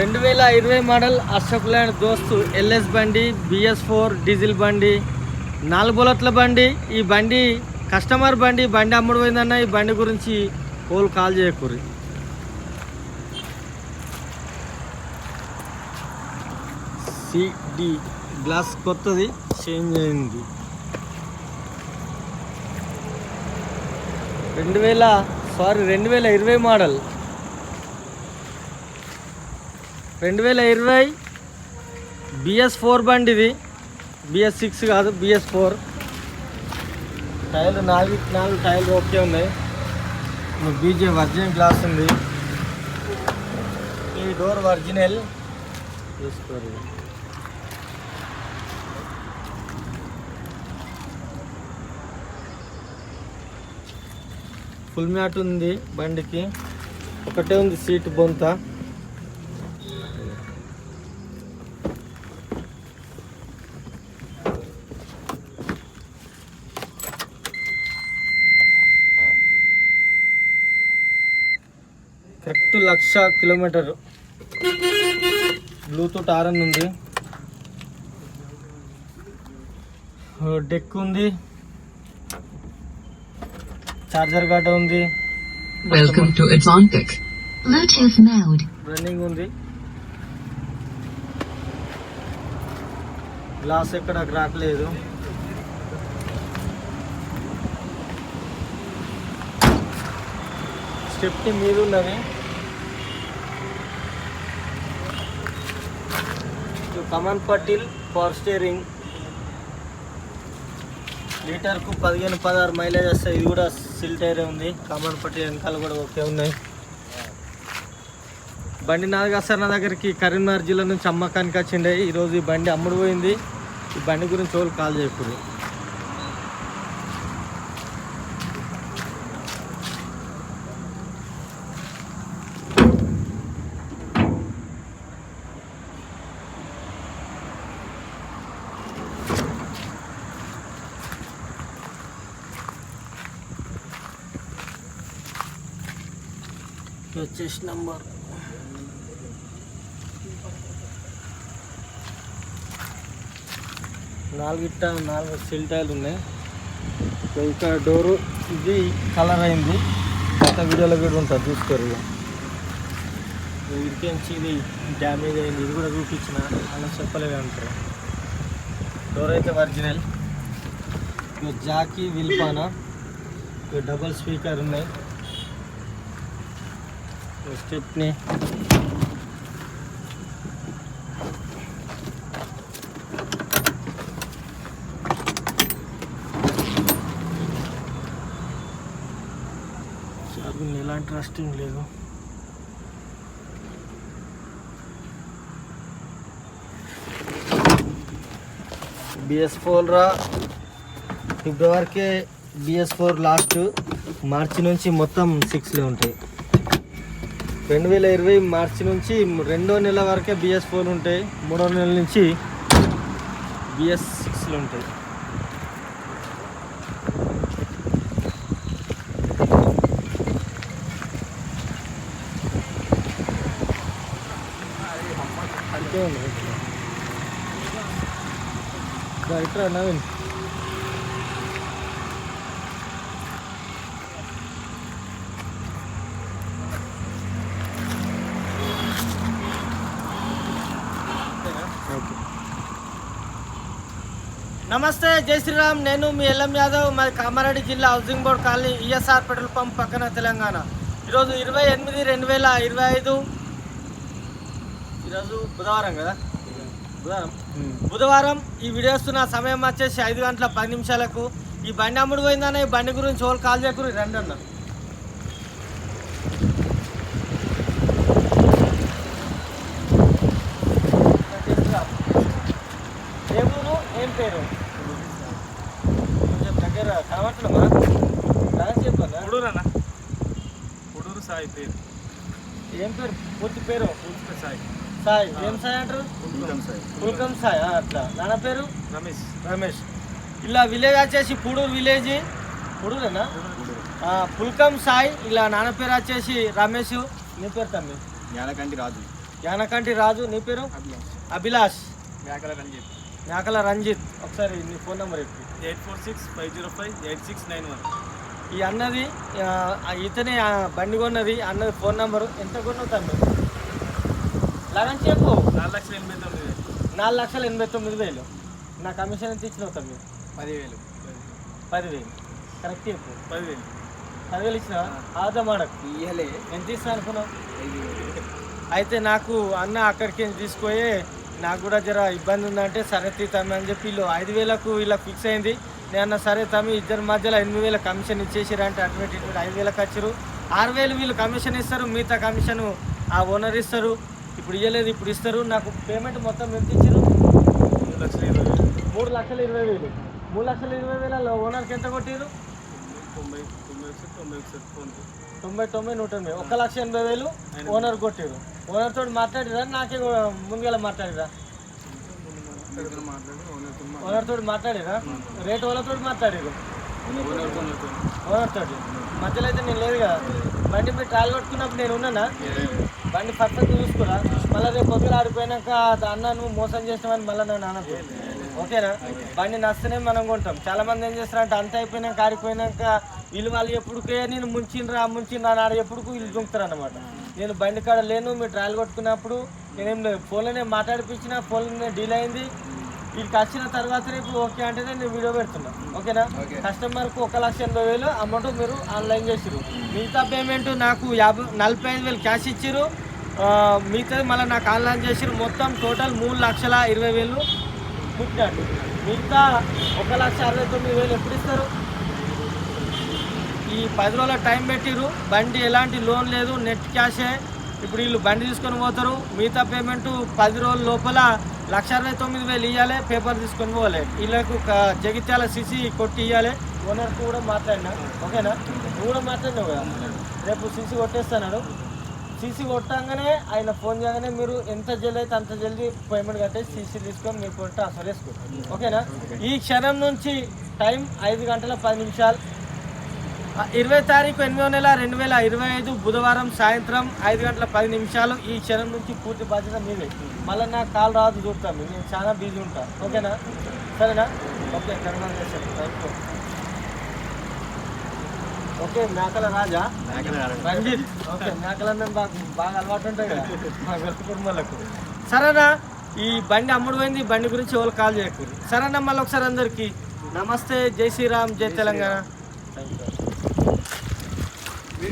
రెండు వేల ఇరవై మోడల్ అశోక్ ల్యాండ్ దోస్తు ఎల్ఎస్ బండి బిఎస్ ఫోర్ డీజిల్ బండి నాలుగు బుల్లెట్ల బండి. ఈ బండి కస్టమర్ బండి బండి అమ్ముడు పోయిందన్న ఈ బండి గురించి కోల్ కాల్ చేయకూరి సిడి గ్లాస్ కొత్తది చేంజ్ అయింది. రెండు వేల సారీ రెండు వేల ఇరవై మోడల్ రెండు వేల ఇరవై బిఎస్ ఫోర్ బండి ఇది. బిఎస్ సిక్స్ కాదు బిఎస్ ఫోర్. టైర్లు నాలుగు నాలుగు టైర్లు ఓకే ఉన్నాయి. బీజే వర్జిన్ గ్లాస్ ఉంది. ఈ డోర్ వర్జినల్ చూసుకోరు ఫుల్ మ్యాట్ ఉంది బండికి. ఒకటే ఉంది సీట్ బొంత. Correct lakh kilometre. బ్లూటూత్ ఆరన్ ఉంది. డెక్ ఉంది. చార్జర్ గడ్డ ఉంది. To Atlantic. Bluetooth mode. Running ఉంది. గ్లాస్ ఎక్కడ రావట్లేదు స్టెప్ని మీద ఉన్నది కమన్ పటిల్ పవర్ స్టీరింగ్. లీటర్కు పదిహేను పదహారు మైలేజ్ వస్తాయి. ఇది కూడా సిల్ టైరే ఉంది. కమన్ పట్టిల్ వెనకాల కూడా ఓకే ఉన్నాయి. బండి నాది సార్ నా దగ్గరికి కరీంనగర్ జిల్లా నుంచి అమ్మకానికి వచ్చిండే. ఈరోజు ఈ బండి అమ్ముడు పోయింది. ఈ బండి గురించి వాళ్ళు కాల్ చేయకూడదు. వచ్చేసి నంబర్ నాలుగు ఇట్ట నాలుగు సెల్ టైర్లు ఉన్నాయి. ఇంకా డోరు ఇది కలర్ అయింది. గత వీడియోలో కూడా ఉంటుంది చూసుకోరు ఇరికించి ఇది డ్యామేజ్ అయింది. ఇది కూడా చూపించిన అలా చెప్పలేదు అంటారు. డోర్ అయితే ఒరిజినల్ ఇక జాకీ విల్పానా. డబల్ డబుల్ స్పీకర్ ఉన్నాయి. స్టెప్ని షాపింగ్ ఎలాంటి రస్టింగ్ లేదు బిఎస్ ఫోర్ రా. ఫిబ్రవరికి బిఎస్ ఫోర్ లాస్ట్ మార్చి నుంచి మొత్తం సిక్స్లే ఉంటాయి. రెండు వేల ఇరవై మార్చి నుంచి రెండో నెల వరకే బిఎస్ ఫోర్ ఉంటాయి. మూడో నెల నుంచి బిఎస్ సిక్స్లు ఉంటాయి. అంతే ఉంది. ఇట్రా నవీన్. నమస్తే జై శ్రీరామ్. నేను మీ ఎల్ఎం యాదవ్. మాది కామారెడ్డి జిల్లా housing board colony ESR petrol pump పక్కన తెలంగాణ. ఈరోజు ఇరవై ఎనిమిది రెండు వేల ఇరవై ఐదు. ఈరోజు బుధవారం కదా? బుధవారం? బుధవారం ఈ వీడియోస్ నా సమయం వచ్చేసి ఐదు గంటల పది నిమిషాలకు. ఈ బండి అమ్ముడు పోయిందన్న ఈ బండి గురించి వాళ్ళు కాల్ చేయకూరి రండి అన్నారు సాయి పేరు. ఏం పేరు? పూర్తి పేరు? సాయి. సాయి. ఏం సాయి అంటారు? పూర్తిగా సాయి. పుల్కం సాయి. అట్లా. నాన్న పేరు? రమేష్. రమేష్. ఇలా విలేజ్ వచ్చేసి పూడూరు విలేజ్. పూడూరేనా? పుల్కం సాయి ఇలా నాన్న పేరు వచ్చేసి రమేష్. నీ పేరు తమ్మి? యాలకంటి రాజు. యానకంటి రాజు నీ పేరు? అభిలాష్. అభిలాష్. మేకల రంజిత్. మేకల రంజిత్. ఒకసారి నీ ఫోన్ నెంబర్ చెప్పు. Eight four six five zero five eight six nine one. ఈ అన్నది ఇతనే బండి కొన్నది అన్నది ఫోన్ నెంబరు. ఎంత కొన్నావు తమ్మి లెవెన్ చెప్పు. నాలుగు లక్షల ఎనభై తొమ్మిది వేలు. నాలుగు లక్షల ఎనభై తొమ్మిది వేలు. నా కమిషన్ ఎంత ఇచ్చినావు తమ్మి పదివేలు. పదివేలు. కరెక్ట్ చెప్పు. పదివేలు. పదివేలు ఇచ్చినా ఆదా మాడకు ఇయ్యలే. ఎంత ఇస్తా అనుకున్నావు? అయితే నాకు అన్న అక్కడికి తీసుకుపోయి నాకు కూడా జర ఇబ్బంది ఉందంటే సరే తీ తమ్మి అని చెప్పి వీళ్ళు ఐదు వేలకు ఇలా ఫిక్స్ అయింది. నేను సరే తమ్మి ఇద్దరి మధ్యలో ఎనిమిది వేల కమిషన్ ఇచ్చేసిరా అంటే అటువంటి ఇటువంటి ఐదు వేలకు వచ్చారు ఆరు వేలు వీళ్ళు కమిషన్ ఇస్తారు మిగతా కమిషన్ ఆ ఓనర్ ఇస్తారు. ఇప్పుడు ఇవ్వలేదు ఇప్పుడు ఇస్తారు. నాకు పేమెంట్ మొత్తం ఎంత ఇచ్చారు మూడు లక్షల ఇరవై వేలు. మూడు లక్షల ఇరవై వేలు. మూడు లక్షల ఇరవై వేల ఓనర్కి ఎంత కొట్టారు తొంభై తొంభై నూట ఎనభై ఒక లక్ష ఎనభై వేలు ఓనర్ కొట్టారు ఓనర్ తోటి మాట్లాడిరా నాకే ముందుగా మాట్లాడిరా ఓనర్తో మాట్లాడిరా? రేట్ వాళ్ళతో మాట్లాడారు. ఓనర్తో మధ్యలో అయితే నేను లేదు కదా. బండి మీరు ట్రాల్ కొట్టుకున్నప్పుడు నేను ఉన్నానా? బండి పర్ఫెక్ట్ చూసుకురా? మళ్ళీ రేపు పొద్దున ఆడిపోయినాక అన్న నువ్వు మోసం చేసినావని మళ్ళీ నన్ను అనకు ఓకేనా? బండి నస్తేనే మనం కొంటాం. చాలా మంది ఏం చేస్తారంటే అంత అయిపోయినాక ఆడిపోయినాక వీళ్ళు వాళ్ళు ఎప్పుడుకే నేను ముంచిండ్రా ముంచిండ్రా అని ఆడ ఎప్పుడు వీళ్ళు దుంకుతారు అనమాట నేను బండి కాడ లేను మీరు ట్రాయల్ కొట్టుకున్నప్పుడు నేనేం లేదు. ఫోన్లోనే మాట్లాడిపించిన ఫోన్లోనే డీల్ అయింది. వీళ్ళకి వచ్చిన తర్వాతనే ఇప్పుడు ఓకే అంటేనే నేను వీడియో పెడుతున్నా. ఓకేనా? కస్టమర్కు ఒక లక్ష ఎనభై వేలు అమౌంట్ మీరు ఆన్లైన్ చేసిరు మిగతా పేమెంట్ నాకు యాభై నలభై ఐదు వేలు క్యాష్ ఇచ్చిరు మిగతాది మళ్ళీ నాకు ఆన్లైన్ చేసిరు మొత్తం టోటల్ మూడు లక్షల ఇరవై వేలు పుట్టినట్టు. మిగతా ఒక లక్ష అరవై తొమ్మిది వేలు ఎప్పుడు ఇస్తారు? ఈ పది రోజుల టైం పెట్టిరు బండి ఎలాంటి లోన్ లేదు. నెట్ క్యాషే. ఇప్పుడు వీళ్ళు బండి తీసుకొని పోతారు. మిగతా పేమెంట్ పది రోజుల లోపల లక్ష అరవై తొమ్మిది వేలు ఇవ్వాలి పేపర్ తీసుకొని పోవాలి. వీళ్ళకు జగిత్యాల సిసి కొట్టి ఇవ్వాలి ఓనర్కి కూడా మాట్లాడినా? ఓకేనా? నువ్వు కూడా మాట్లాడినావు కదా? రేపు సిసి కొట్టేస్తాడు సీసీ కొట్టంగానే ఆయన ఫోన్ చేయగానే మీరు ఎంత జల్దీ అయితే అంత జల్దీ పేమెంట్ కట్టేసి సీసీ తీసుకొని మీరు కొంటే ట్రాన్స్ఫర్ చేసుకో ఓకేనా? ఈ క్షణం నుంచి టైం ఐదు గంటల పది నిమిషాలు. ఇరవై తారీఖు ఎనిమిదో నెల రెండు వేల ఇరవై ఐదు బుధవారం సాయంత్రం ఐదు గంటల పది నిమిషాలు ఈ క్షణం నుంచి పూర్తి బాధ్యత మీదే. మళ్ళీ నాకు కాల్ రాదు చూస్తాం. నేను చాలా బిజీ ఉంటా. ఓకేనా? సరేనా? ఓకే చేస్తాను థ్యాంక్ యూ. ఓకే మేకల రాజా? రంజిత్ ఓకే మేకలన్నీ బాగా బాగా అలవాటు ఉంటాయి కదా. మా గొప్ప కుటుంబాలకు. సరేనా? ఈ బండి అమ్ముడు పోయింది. బండి గురించి ఎవరు కాల్ చేయకూడదు సరేనా మళ్ళీ ఒకసారి అందరికి. నమస్తే జై శ్రీరామ్ జై తెలంగాణ.